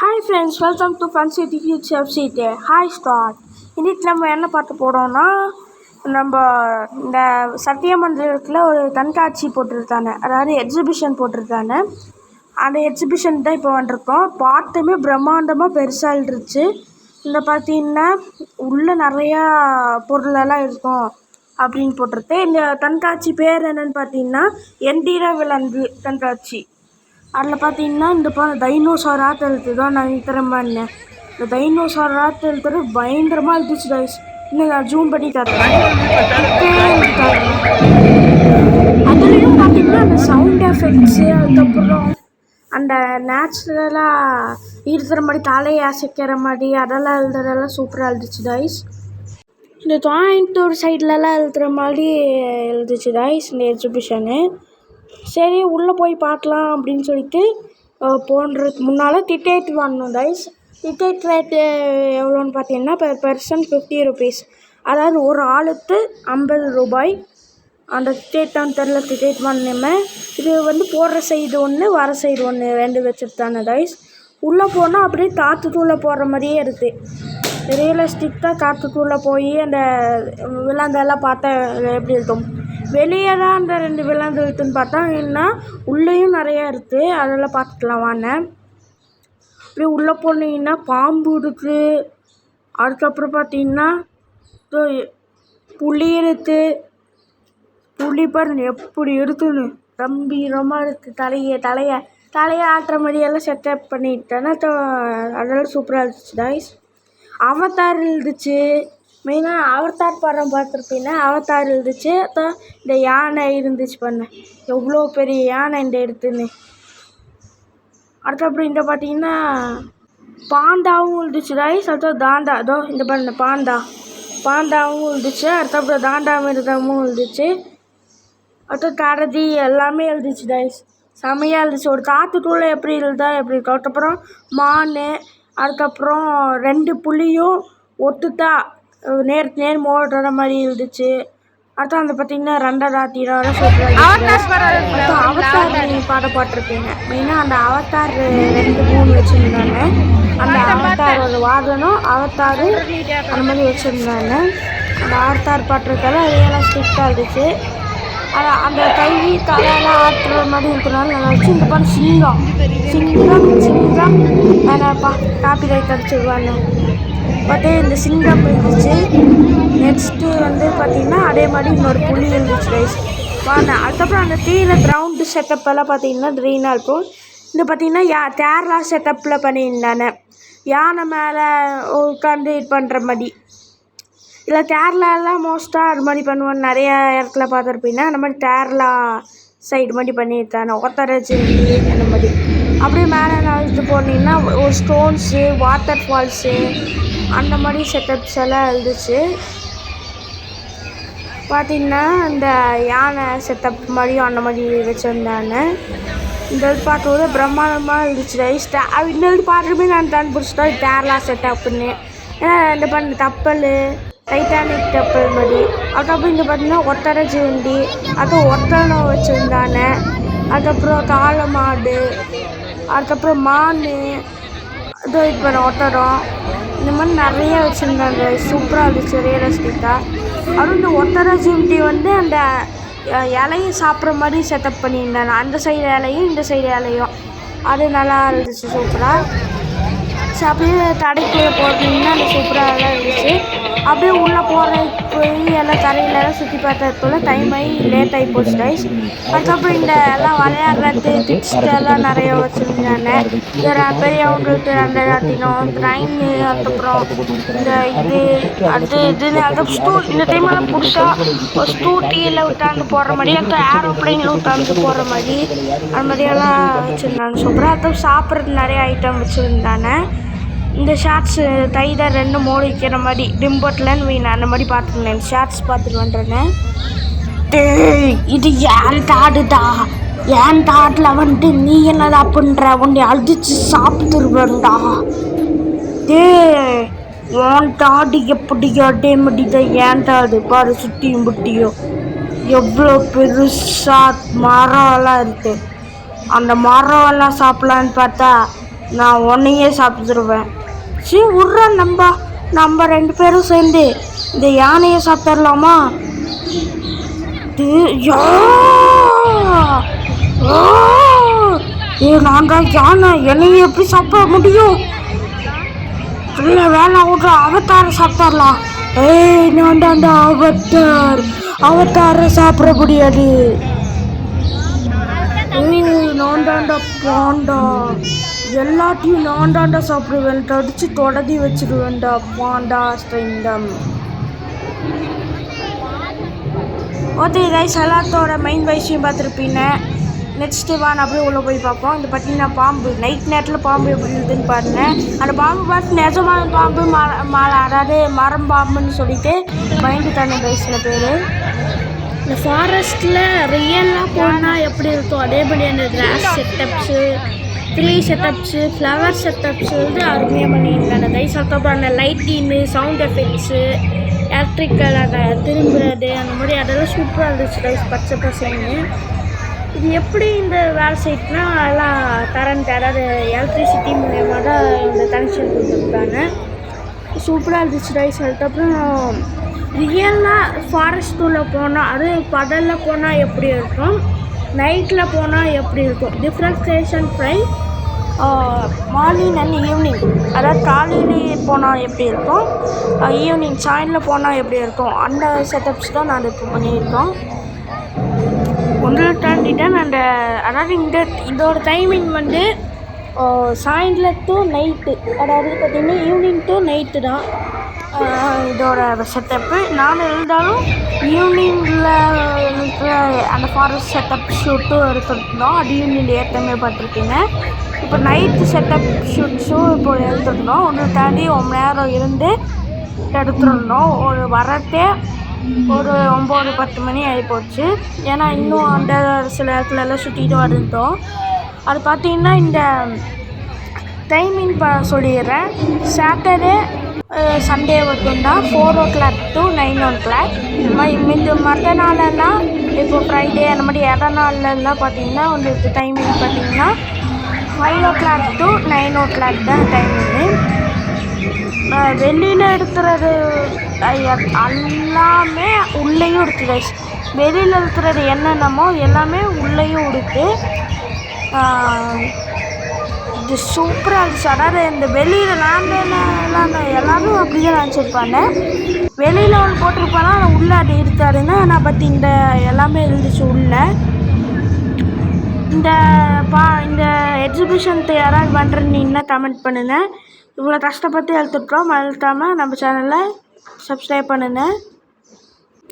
Hi friends welcome to fancy digits website hi start இன்னைக்கு நம்ம என்ன பார்த்து போகிறோம்னா நம்ம இந்த சத்தியமந்திரத்தில் ஒரு கண்காட்சி போட்டிருக்காங்க. அதாவது எக்ஸிபிஷன் போட்டிருக்காங்க. அந்த எக்ஸிபிஷன் தான் இப்போ வந்திருக்கோம். பார்த்துமே பிரம்மாண்டமாக பெருசாக இருந்துச்சு. இந்த பார்த்தீங்கன்னா உள்ளே நிறையா பொருளெல்லாம் இருக்கும் அப்படின்னு போட்டிருக்கு. இந்த கண்காட்சி பேர் என்னன்னு பார்த்தீங்கன்னா எந்திர விலங்கு கண்காட்சி. அதில் பார்த்தீங்கன்னா இந்த பா டைனோசார் ஆட்டம் இருக்குது தான் நான் திறமைன்னேன் இந்த டைனோசார் ஆட்டம் இருக்கிறது பயங்கரமாக இருந்துச்சு கைஸ் இன்னும் நான் ஜூம் பண்ணி தரேன் அதுலேயும் பார்த்தீங்கன்னா அந்த சவுண்ட் எஃபெக்ட்ஸு அதுக்கப்புறம் அந்த நேச்சுரலாக இருக்கிற மாதிரி தலையை அசைக்கிற மாதிரி அதெல்லாம் எழுதுறதெல்லாம் சூப்பராக இருந்துச்சு கைஸ் இந்த கோயம்புத்தூர் சைட்லலாம் எழுதுகிற மாதிரி எழுதுச்சு கைஸ் இந்த எக்ஸிபிஷனு சரி உள்ளே போய் பார்க்கலாம் அப்படின்னு சொல்லிட்டு அஹ், போன்றதுக்கு முன்னால் டிக்கெட் வாங்கினோம் கைஸ் டிக்கெட் ரேட்டு எவ்வளோன்னு பார்த்தீங்கன்னா பெர் பர்சன் ஃபிஃப்டி ருபீஸ் அதாவது ஒரு ஆளுக்கு ஐம்பது ரூபாய். அந்த டிக்கெட் தெரில டிக்கெட் வாங்கினோமே இது வந்து போடுற சைடு ஒன்று வர சைடு ஒன்று ரெண்டு வச்சுருத்தாங்க கைஸ் உள்ளே போனால் அப்படியே காற்றுக்குள்ளே போகிற மாதிரியே இருக்குது ரியலிஸ்டிக்காக காற்றுக்குள்ளே போய் அந்த விலங்கெல்லாம் பார்த்தா எப்படி இருக்கும்? வெளியே தான் அந்த ரெண்டு விலங்கு இருக்குதுன்னு பார்த்தா என்ன உள்ளேயும் நிறையா இருக்குது அதெல்லாம் பார்த்துக்கலாம் வாங்க. அப்படியே உள்ளே போனீங்கன்னா பாம்பு இருக்குது அதுக்கப்புறம் பார்த்தீங்கன்னா புளி இருக்குது புளி பாருங்க எப்படி இருக்குன்னு. கம்பீரமாக இருக்குது தலையை தலையை. தலையை ஆட்டுற மாதிரியெல்லாம் செட்டப் பண்ணிட்டேன்னா அதெல்லாம் சூப்பராக இருந்துச்சு டாய்ஸ் அவதார் இருந்துச்சு. மெயினாக அவதார் படம் பார்த்துருப்பீங்க அவதார் இருந்துச்சு. அப்புறம் இந்த யானை இருந்துச்சு பண்ண எவ்வளோ பெரிய யானை இந்த இடத்துன்னு. அப்புறம் இந்த பார்த்தீங்கன்னா பாண்டாவும் இருந்துச்சு டாய்ஸ் அடுத்தது தாண்டா அதோ இந்த பாருங்க பாண்டா. பாண்டாவும் இருந்துச்சு. அடுத்தப்புறம் தாண்டா மிருதமும் இருந்துச்சு. அடுத்து கரடி எல்லாமே எழுதிச்சு டைஸ் செமையாக இருந்துச்சு. ஒரு காத்துக்குள்ளே எப்படி இருந்தா எப்படி இருக்கும் அதுக்கப்புறம் மான் அதுக்கப்புறம் ரெண்டு புலியும் ஒட்டுத்தா நேர் நேர் மோடுற மாதிரி இருந்துச்சு. அடுத்து அந்த பார்த்தீங்கன்னா ரெண்டராத்திரம் அப்புறம் அவதார் நீங்கள் பாட பாட்டிருப்பீங்க. மெயினாக அந்த அவதார் ரெண்டு மூணு வச்சுருந்தாங்க. அந்த அவதார் ஒரு வாகனம் அவதார் அந்த மாதிரி வச்சுருந்தாங்க. அந்த அவதார் பாட்டிருக்கெல்லாம் ரியலாஸ்டிக்காக இருந்துச்சு. அந்த கை தலையெல்லாம் ஆட்டுற மாதிரி இருக்கிறனால நல்லா வச்சு இந்த பாரு சிங்கம். சிங்கம் சிங்கம். நான் பா காப்பி ரைட் அடிச்சிருவாங்க பார்த்தே இந்த சிங்கம் இருந்துச்சு? நெக்ஸ்ட்டு வந்து பார்த்திங்கன்னா அதே மாதிரி இன்னொரு புளி இருந்துச்சு ரைஸ் வாங்க அதுக்கப்புறம் அந்த தீர கிரவுண்டு செட்டப் எல்லாம் பார்த்தீங்கன்னா இருக்கும். இந்த பார்த்தீங்கன்னா யா கேரளா செட்டப்பில் பண்ணியிருந்தானே யானை மேலே உட்காந்து இது பண்ணுற மாதிரி. இல்லை கேரளாலாம் மோஸ்ட்டாக அது மாதிரி பண்ணுவோம் நிறைய இடத்துல பார்த்துருப்பீங்க. அந்த மாதிரி கேரளா சைடு மாதிரி பண்ணியிருக்காங்க. ஒத்தரச்சிருந்தி அந்த மாதிரி. அப்படியே மேலே இது போனீங்கன்னா ஒரு ஸ்டோன்ஸு வாட்டர் ஃபால்ஸு அந்த மாதிரி செட்டப்ஸ் எல்லாம் இருந்துச்சு. பார்த்தீங்கன்னா இந்த யானை செட்டப் மாதிரியும் அந்த மாதிரி வச்சுருந்தாங்க. இந்த இது பார்க்கும்போது பிரம்மாண்டமாக இருந்துச்சு ரைஸ் இந்த இது பார்த்துமே நான் தான் பிடிச்சிட்டோம் கேரளா செட்டப்னு ஏன்னா இந்த பண்ண தப்பல் டைட்டானிக் கப்பல் மாதிரி அதுக்கப்புறம் இங்கே பார்த்தீங்கன்னா ஒத்தரை சிவண்டி அது ஒத்தனை வச்சுருந்தாங்க. அதுக்கப்புறம் காளை மாடு அதுக்கப்புறம் மான் இதோ இப்போ ஒட்டரம் இந்த மாதிரி நிறைய வச்சுருந்தாங்க. சூப்பராக இருந்துச்சு ரியலிஸ்டிக்காக அதுவும் இந்த ஒத்தரை சிவண்டி வந்து அந்த இலையும் இலையை சாப்பிட்ற மாதிரி செட்டப் பண்ணியிருந்தாங்க. அந்த சைடு இலையும் இந்த சைடு இலையும். அது நல்லா இருந்துச்சு சூப்பராக சரி அப்படியே தடைக்குள்ளே போட்டிங்கன்னா அந்த சூப்பராக இருந்துச்சு. அப்படியே உள்ளே போகிற போய் எல்லாம் தரையிலலாம் சுற்றி பார்த்ததுக்குள்ள டைம் ஆகி லேட் ஆகி போச்சு டைஸ் அதுக்கப்புறம் இந்த எல்லாம் விளையாடுறது டிப்ஸ்ட் எல்லாம் நிறைய வச்சுருந்தாங்க. இந்த ர- பெரியவங்களுக்கு அந்த ராட்டினம் ட்ரைன் அதுக்கப்புறம் இந்த இது அது இதுன்னு அந்த ஸ்டூ இந்த டைமெல்லாம் புதுசா ஒரு ஸ்கூட்டியில் உட்காந்து போடுற மாதிரி அப்புறம் ஏரோப்ளைனில் உட்காந்து போகிற மாதிரி அந்த மாதிரியெல்லாம் வச்சுருந்தாங்க. சூப்பராக அதுவும் சாப்பிட்றது நிறைய ஐட்டம் வச்சுருந்தாங்க. இந்த ஷார்ட்ஸு தைதை ரெண்டு மூணு வைக்கிற மாதிரி டிம்பட்லன்னு வீண் அந்த மாதிரி பார்த்துருந்தேன். ஷார்ட்ஸ் பார்த்துட்டு வந்துருந்தேன். இது ஏன் தாடுடா ஏன் தாட்டில் வந்துட்டு நீ என்னடா பண்ணுற உன்னை அடிச்சு சாப்பிட்டுருவேன்டா. டே ஏன் தாடி எப்படியோ அதே மாதிரி ஏன் தாடு? பாரு சுட்டியும் புட்டியும். எவ்வளோ பெருசாக மரம் எல்லாம் இருக்கு. அந்த மரம் எல்லாம் சாப்பிடலான்னு பார்த்தா நான் உன்னையே சாப்பிட்டுருவேன். சரி விட்ற நம்ம நம்ம ரெண்டு பேரும் சேர்ந்து இந்த யானையை சாப்பிட்றலாமா யா! ஏ நான் தான் யானை என்னைய எப்படி சாப்பிட முடியும்? இல்லை வேணாம் விட்ற அவத்தாரை சாப்பிட்றலாம் ஏய் நான் தாண்டா அவத்தார் அவத்தாரை சாப்பிட முடியாது. ஏய் நான் தாண்டா பாண்டா. எல்லாத்தையும் நான் தாண்டா சாப்பிடுவேன். தடிச்சு தொடதி வச்சிருவேன்டா பாண்டா ஸ்ட்ரெங்கம் ஓகே ரைஸ் சலாத்தோட மெயின் விஷயம் பார்த்துருப்பீங்க. நெக்ஸ்ட்டு வான் அப்படியே உள்ளே போய் பார்ப்போம். இந்த பார்த்தீங்கன்னா பாம்பு. நைட் நேரத்தில் பாம்பு எப்படி இருக்குதுன்னு பாருங்க. அந்த பாம்பு பார்த்து நெஜமான பாம்பு மர மர அதாவது மரம் பாம்புன்னு சொல்லிட்டு மைண்டு ரைஸ் வயசில் பேர். இந்த ஃபாரஸ்ட்டில் ரியலாக போனால் எப்படி இருக்கும்? அதே மாதிரி அந்த grass setups tree setups flower setups வந்து அருமையாக பண்ணியிருக்காங்க. ரைஸ் அதுக்கப்புறம் அந்த லைட்டிங்கு சவுண்ட் எஃபெக்ட்ஸு எலக்ட்ரிக்கல் அந்த திரும்புறது அந்த மாதிரி அதெல்லாம் சூப்பராக இருந்துச்சு ரைஸ் பச்சை பசங்க இது எப்படி இந்த வேலை செய்யுதுனா எல்லாம் கரண்ட் அதாவது எலக்ட்ரிசிட்டி மூலயமா தான் இந்த கனெக்ஷன் கொடுத்துருக்காங்க. சூப்பராக இருந்துச்சு ரைஸ் அதுக்கப்புறம் ரியலாக ஃபாரஸ்ட் உள்ள போனால் அது பகலில் போனால் எப்படி இருக்கும்? நைட்டில் போனால் எப்படி இருக்கும்? டிஃப்ரென்சேஷன் ஃப்ரை மார்னிங் அண்ட் ஈவினிங் அதாவது காலையில் போனால் எப்படி இருக்கும்? ஈவினிங் சாயந்தரம் போனால் எப்படி இருக்கும்? அந்த செட்டப்ஸ் தான் நான் இப்போ பண்ணியிருக்கோம். ஒன்றரை தாண்டிட்டேன் அந்த அதாவது இந்த இதோட டைமிங் வந்து சாயந்தரம் டு நைட்டு அதாவது பார்த்திங்கன்னா ஈவினிங் டு நைட்டு தான் இதோட செட்டப்பு நான் இருந்தாலும் ஈவினிங்கில் இருக்கிற அந்த ஃபாரஸ்ட் செட்டப் ஷூட்டும் எடுத்துருந்தோம். அது ஈவினிங் ஏற்றமே பார்த்துருக்கீங்க. இப்போ நைட்டு செட்டப் ஷூட்ஸும் இப்போ எடுத்துருந்தோம். ஒன்று தாண்டி ரொம்ப நேரம் இருந்து எடுத்துருந்தோம். ஒரு வரத்தே ஒரு ஒம்பது பத்து மணி ஆகிப்போச்சு ஏன்னா இன்னும் அந்த சில இடத்துல எல்லாம் சுற்றிட்டு வந்துட்டோம் அது பார்த்தீங்கன்னா இந்த டைமிங் ப சொல்லிடுறேன். சாட்டர்டே சண்டே மட்டும்தான் four o'clock to nine o'clock மித்த மற்ற நாளெல்லாம் இப்போ ஃப்ரைடே அந்த மாதிரி இட நாள்லலாம் பார்த்தீங்கன்னா உங்களுக்கு டைமிங் பார்த்தீங்கன்னா five o'clock to nine o'clock தான் டைமிங்கு வெளியில் இருக்கிறது எல்லாமே உள்ளேயும் இருக்குது கைஸ் வெளியில் இருக்கிறது என்னென்னமோ எல்லாமே உள்ளேயும் இருக்குது இது சூப்பராக இருந்துச்சு. அதாவது இந்த வெளியில் லேண்ட்லாம் எல்லாரும் அப்படியே நினச்சிருப்பாங்க. வெளியில் ஒன்று போட்டிருப்பானா ஆனால் உள்ளே அது இருக்காதுன்னு நான் பற்றி இந்த எல்லாமே இருந்துச்சு உள்ளே. இந்த பா இந்த எக்ஸிபிஷனுக்கு யாராவது பண்ணுறீங்கன்னா கமெண்ட் பண்ணுங்கள் இவ்வளோ கஷ்டப்பட்டு எழுத்துட்டோம் மறக்காமல் நம்ம சேனலை சப்ஸ்கிரைப் பண்ணுங்கள்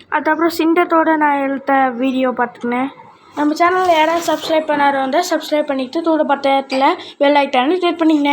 அதுக்கப்புறம் சிண்டத்தோட நான் எழுத்த வீடியோ பார்த்துக்கினேன் நம்ம சேனலில் யாராவது சப்ஸ்கிரைப் பண்ணாரு வந்தால் சப்ஸ்கிரைப் பண்ணிவிட்டு தூட பட்டத்தில் வெள்ளாயிட்டான்னு ட்ரீட் பண்ணிக்கினேன்